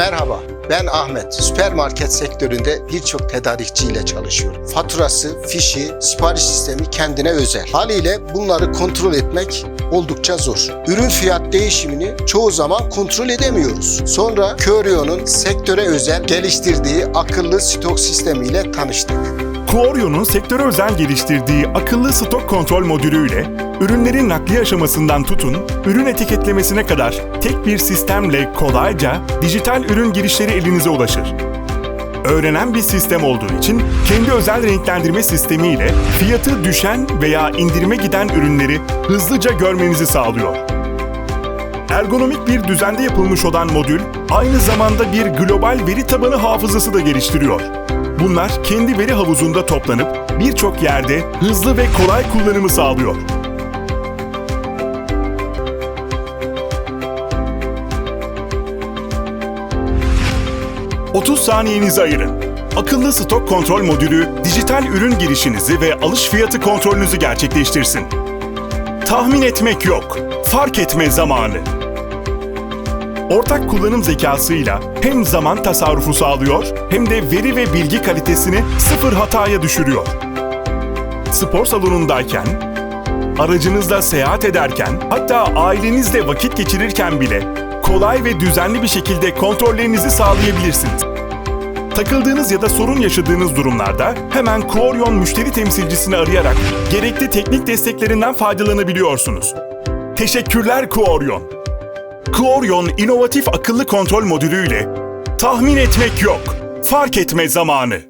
Merhaba, ben Ahmet. Süpermarket sektöründe birçok tedarikçiyle çalışıyorum. Faturası, fişi, sipariş sistemi kendine özel. Haliyle bunları kontrol etmek oldukça zor. Ürün fiyat değişimini çoğu zaman kontrol edemiyoruz. Sonra Körio'nun sektöre özel geliştirdiği akıllı stok sistemiyle tanıştık. Kuorio'nun sektöre özel geliştirdiği akıllı stok kontrol modülüyle ürünlerin nakliye aşamasından tutun, ürün etiketlemesine kadar tek bir sistemle kolayca dijital ürün girişleri elinize ulaşır. Öğrenen bir sistem olduğu için kendi özel renklendirme sistemiyle fiyatı düşen veya indirime giden ürünleri hızlıca görmenizi sağlıyor. Ergonomik bir düzende yapılmış olan modül aynı zamanda bir global veri tabanı hafızası da geliştiriyor. Bunlar kendi veri havuzunda toplanıp birçok yerde hızlı ve kolay kullanımı sağlıyor. ...30 saniyenizi ayırın. Akıllı stok kontrol modülü dijital ürün girişinizi ve alış fiyatı kontrolünüzü gerçekleştirsin. Tahmin etmek yok, fark etme zamanı. Ortak kullanım zekasıyla hem zaman tasarrufu sağlıyor hem de veri ve bilgi kalitesini sıfır hataya düşürüyor. Spor salonundayken, aracınızla seyahat ederken, hatta ailenizle vakit geçirirken bile kolay ve düzenli bir şekilde kontrollerinizi sağlayabilirsiniz. Takıldığınız ya da sorun yaşadığınız durumlarda hemen Quorion müşteri temsilcisini arayarak gerekli teknik desteklerinden faydalanabiliyorsunuz. Teşekkürler Quorion. Quorion inovatif akıllı kontrol modülüyle tahmin etmek yok, fark etme zamanı.